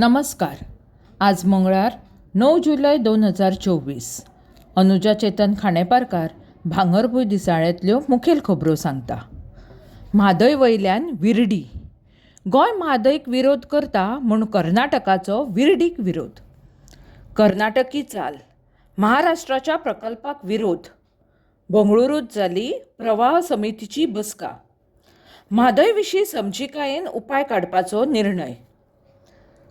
नमस्कार. आज मंगळार णव जुलय दोन हजार चोवीस. अनुजा चेतन खांडेपारकार भांगरभूंय दिसाळ्यांतल्यो मुखेल खबरो सांगता. म्हादय वयल्यान विर्डी. गोंय म्हादयक विरोध करता म्हूण कर्नाटकाचो विर्डीक विरोध. कर्नाटकी चाल महाराष्ट्राच्या प्रकल्पाक विरोध. बंगळुरूत जाली प्रवाह समितीची बसका. म्हादय विशीं समजिकायेन उपाय काडपाचो निर्णय.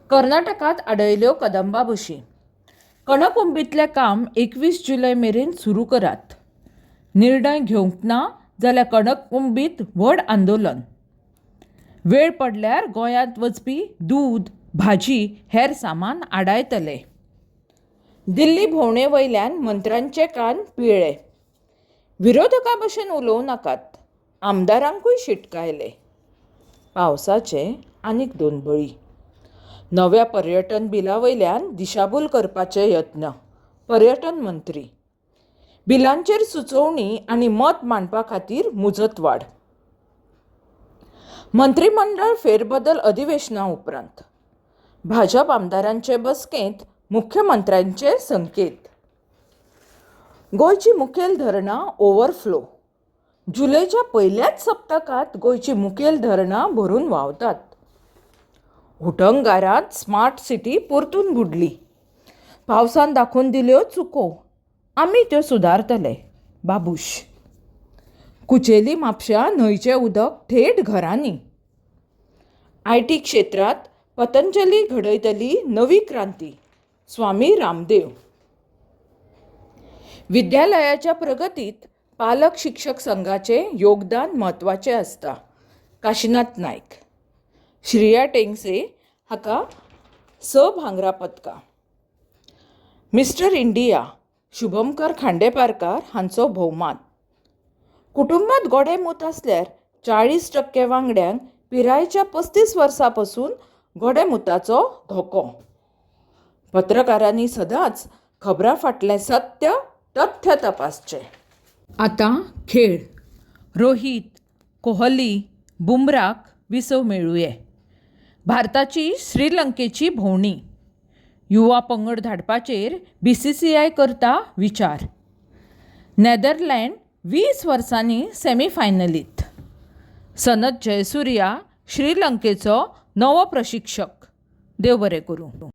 कर्नाटकात आडयल्यो कदंबा बशी कणकुंबीतलें काम एकवीस जुलय मेरेन सुरू करात. निर्णय घेवंक ना जाल्यार कणकुंबीत व्हड आंदोलन. वेळ पडल्यार गोंयांत वचपी दूद भाजी हेर सामान आडायतले. दिल्ली भोंवणे वयल्यान मंत्र्यांचे कान पिळे विरोधकां भशेन उलोवं नाकात. आमदारांकूय शिटकायले. पावसाचे आनीक दोन बळी. नव्या पर्यटन बिला वयल्यान दिशाभूल करपाचे यत्न. पर्यटन मंत्री. बिलांचेर सुचोवणी आनी मत मांडपा खातीर मुजत वाड मंत्रिमंडळ फेरबदल अधिवेशना उपरांत. भाजप आमदारांचे बसकेंत मुख्यमंत्र्यांचे संकेत. गोंयची मुखेल धरणां ओव्हरफ्लो. जुलयच्या पयल्याच सप्तकांत गोंयची मुखेल धरणां भरून व्हांवतात उटंगारांत स्मार्ट सिटी परतून बुडली. पावसान दाखोवन दिल्यो चुको. आमी त्यो सुदारतले बाबूश. कुचेली म्हापश्यां न्हंयचें उदक थेट घरांनी. आय टी क्षेत्रांत पतंजली घडयतली नवी क्रांती स्वामी रामदेव. विद्यालयाच्या प्रगतीत पालक शिक्षक संघाचें योगदान म्हत्वाचें आसता काशिनाथ नायक श्रिया टेंगसे हाका स भांगरा पदका मिस्टर इंडिया शुभमकर खांडेपारकार हांचो भोवमान कुटुंबांत गोडेमूत आसल्यार चाळीस टक्के वांगड्यांक पिरायेच्या पस्तीस वर्सां पासून गोडेमुताचो धोको. पत्रकारांनी सदांच खबरां फाटलें सत्य तथ्य तपासचें. आतां खेळ. रोहीत कोहली बुमराक विसव मेळुये. भारताची श्रीलंकेची भोंवडी युवा पंगड धाडपाचेर बी सी सी आय करता विचार. नेदरलँड वीस वर्सांनी सेमीफायनलींत. सनत जयसुर्या श्रीलंकेचो नवो प्रशिक्षक देव बरें करूं.